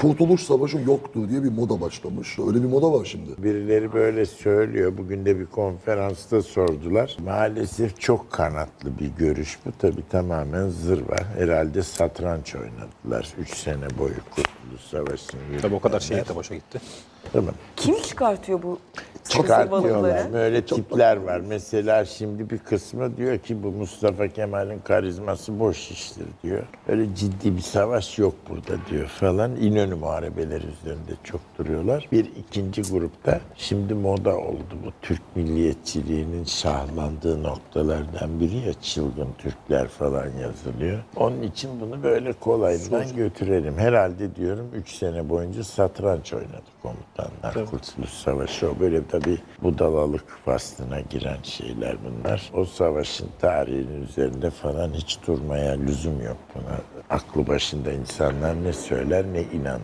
Kurtuluş Savaşı yoktu diye bir moda başlamış. Öyle bir moda var şimdi. Birileri böyle söylüyor. Bugün de bir konferansta sordular. Maalesef çok kanatlı bir görüş bu. Tabii tamamen zırva. Herhalde satranç oynadılar. Üç sene boyu Kurtuluş Savaşı'nı Tabii o kadar şehit de boşa gitti. Mi? Kim çıkartıyor bu Çıkartıyorlar. balıkları? Böyle tipler var. Mesela şimdi bir kısmı diyor ki bu Mustafa Kemal'in karizması boş iştir diyor. Öyle ciddi bir savaş yok burada diyor falan. İnönü muharebeleri üzerinde çok duruyorlar. Bir ikinci grupta şimdi moda oldu bu Türk milliyetçiliğinin şahlandığı noktalardan biri ya çılgın Türkler falan yazılıyor. Onun için bunu böyle kolaydan götürelim. Herhalde diyorum 3 sene boyunca satranç oynadı komutanlar. Kurtuluş Savaşı o böyle tabii budalalık faslına giren şeyler bunlar. O savaşın tarihinin üzerinde falan hiç durmaya lüzum yok buna. Aklı başında insanlar ne söyler ne inanır.